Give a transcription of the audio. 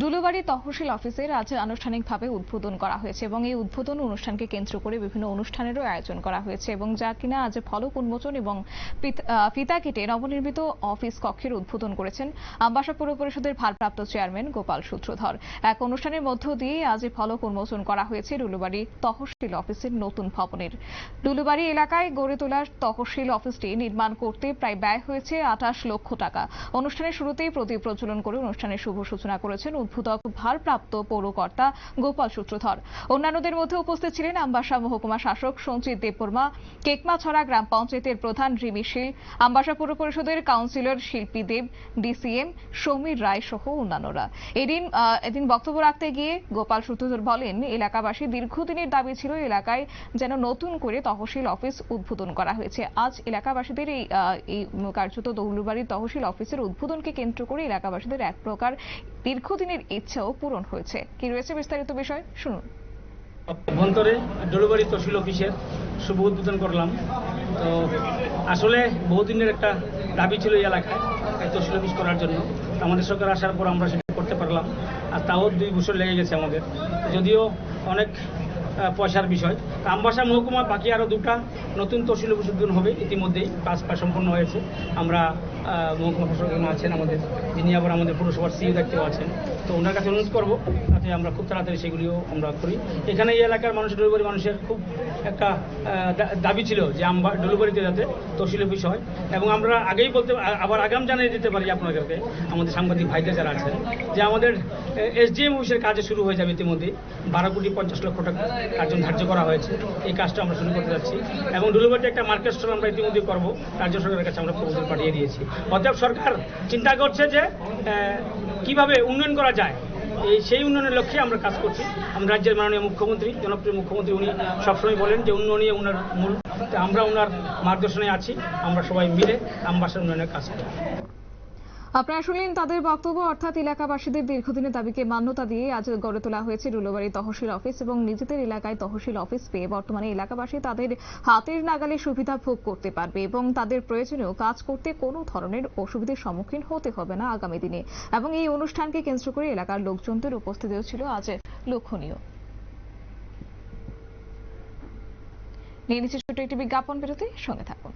ডুলুবাড়ি তহসিল অফিসের আজ আনুষ্ঠানিকভাবে উদ্বোধন করা হয়েছে এবং এই উদ্বোধন অনুষ্ঠানকে কেন্দ্র করে বিভিন্ন অনুষ্ঠানেরও আয়োজন করা হয়েছে এবং যা কিনা আজ ফলক উন্মোচন এবং ফিতা কেটে নবনির্মিত অফিস কক্ষের উদ্বোধন করেছেন আম্বাসা পৌর পরিষদের ভারপ্রাপ্ত চেয়ারম্যান গোপাল সূত্রধর। এক অনুষ্ঠানের মধ্য দিয়ে আজ ফলক উন্মোচন করা হয়েছে ডুলুবাড়ি তহসিল অফিসের নতুন ভবনের। ডুলুবাড়ি এলাকায় গড়ে তোলা তহসিল অফিসটি নির্মাণ করতে প্রায় ব্যয় হয়েছে আঠাশ লক্ষ টাকা। অনুষ্ঠানের শুরুতেই প্রদীপ প্রজ্বলন করে অনুষ্ঠানের শুভ সূচনা করেছেন উদ্বোধক ভারপ্রাপ্ত পৌরকর্তা গোপাল সূত্রধর। অন্যান্যদের মধ্যে উপস্থিত ছিলেন আমবাসা মহকুমা শাসক সঞ্চিত দেববর্মা, কেকমাছড়া গ্রাম পঞ্চায়েতের প্রধান রিমি শীল, আমবাসা পৌর পরিষদের কাউন্সিলর শিল্পী দেব, ডিসিএম সমীর রায় সহ অন্যান্যরা। এদিন এদিন বক্তব্য রাখতে গিয়ে গোপাল সূত্রধর বলেন, এলাকাবাসী দীর্ঘদিনের দাবি ছিল এলাকায় যেন নতুন করে তহসিল অফিস উদ্বোধন করা হয়েছে। আজ এলাকাবাসীদের এই এই কার্যত দৌলুবাড়ির তহসিল অফিসের উদ্বোধনকে কেন্দ্র করে এলাকাবাসীদের এক প্রকার দীর্ঘদিনের ইচ্ছাও পূরণ হয়েছে। কি রয়েছে বিস্তারিত বিষয়? শুনুন। অভ্যন্তরে ডেলিভারি তহসিল অফিসের শুভ উদ্বোধন করলাম। তো আসলে বহুদিনের একটা দাবি ছিল এই এলাকায় তহসিল অফিস করার জন্য। আমাদের সরকার আসার পর আমরা সেটা করতে পারলাম। আর তাও দুই বছর লেগে গেছে আমাদের। যদিও অনেক পয়সার বিষয়। তা আমবাসা মহকুমা, বাকি আরও দুটা নতুন তহসিল অফিস উদ্বোধন হবে ইতিমধ্যেই। কাজ সম্পন্ন হয়েছে। আমরা মহকুমা প্রশাসক আছেন, আমাদের যিনি আবার আমাদের পুরসভার সিইও দায়িত্বেও আছেন, তো ওনার কাছে অনুরোধ করব, যাতে আমরা খুব তাড়াতাড়ি সেগুলিও আমরা করি। এখানে এই এলাকার মানুষ, ডেলিভারি মানুষের খুব একটা দাবি ছিল যে আমরা ডেলিভারিতে যাতে তহসিল অফিস হয়। এবং আমরা আগেই বলতে আবার আগাম জানিয়ে দিতে পারি আপনাদেরকে, আমাদের সাংবাদিক ভাইদের যারা আছেন, যে আমাদের এসডিএম অফিসের কাজ শুরু হয়ে যাবে ইতিমধ্যে, বারো কোটি পঞ্চাশ লক্ষ টাকা তার জন্য ধার্য করা হয়েছে। এই কাজটা আমরা শুরু করতে যাচ্ছি। এবং ডেলিভারিতে একটা মার্কেট স্টোর আমরা ইতিমধ্যে করব, রাজ্য সরকারের কাছে আমরা প্রপোজাল পাঠিয়ে দিয়েছি। অতএব সরকার চিন্তা করছে যে কীভাবে উন্নয়ন করা যায়? এই সেই উন্নয়নের লক্ষ্যে আমরা কাজ করছি। আমরা রাজ্যের মাননীয় মুখ্যমন্ত্রী, জনপ্রিয় মুখ্যমন্ত্রী উনি সবসময় বলেন যে উন্নয়নই উনার মূল আমরা ওনার মার্গদর্শনে আছি। আমরা সবাই মিলে আমবাসার উন্নয়নের কাজ করি আপনারা শুনলেন তাদের বক্তব্য, অর্থাৎ এলাকাবাসীদের দীর্ঘদিনের দাবিকে মান্যতা দিয়ে আজ গড়ে তোলা হয়েছে ডুলোবাড়ি তহসিল অফিস এবং নিজেদের এলাকায় তহসিল অফিস পেয়ে বর্তমানে এলাকাবাসী তাদের হাতের নাগালে সুবিধা ভোগ করতে পারবে এবং তাদের প্রয়োজনীয় কাজ করতে কোনো ধরনের অসুবিধার সম্মুখীন হতে হবে না আগামী দিনে। এবং এই অনুষ্ঠানকে কেন্দ্র করে এলাকার লোকজনদের উপস্থিতিও ছিল আজ লক্ষণীয়। নিয়ে নিচ্ছে ছোট্ট একটি বিজ্ঞাপন বিরতি সঙ্গে থাকুন।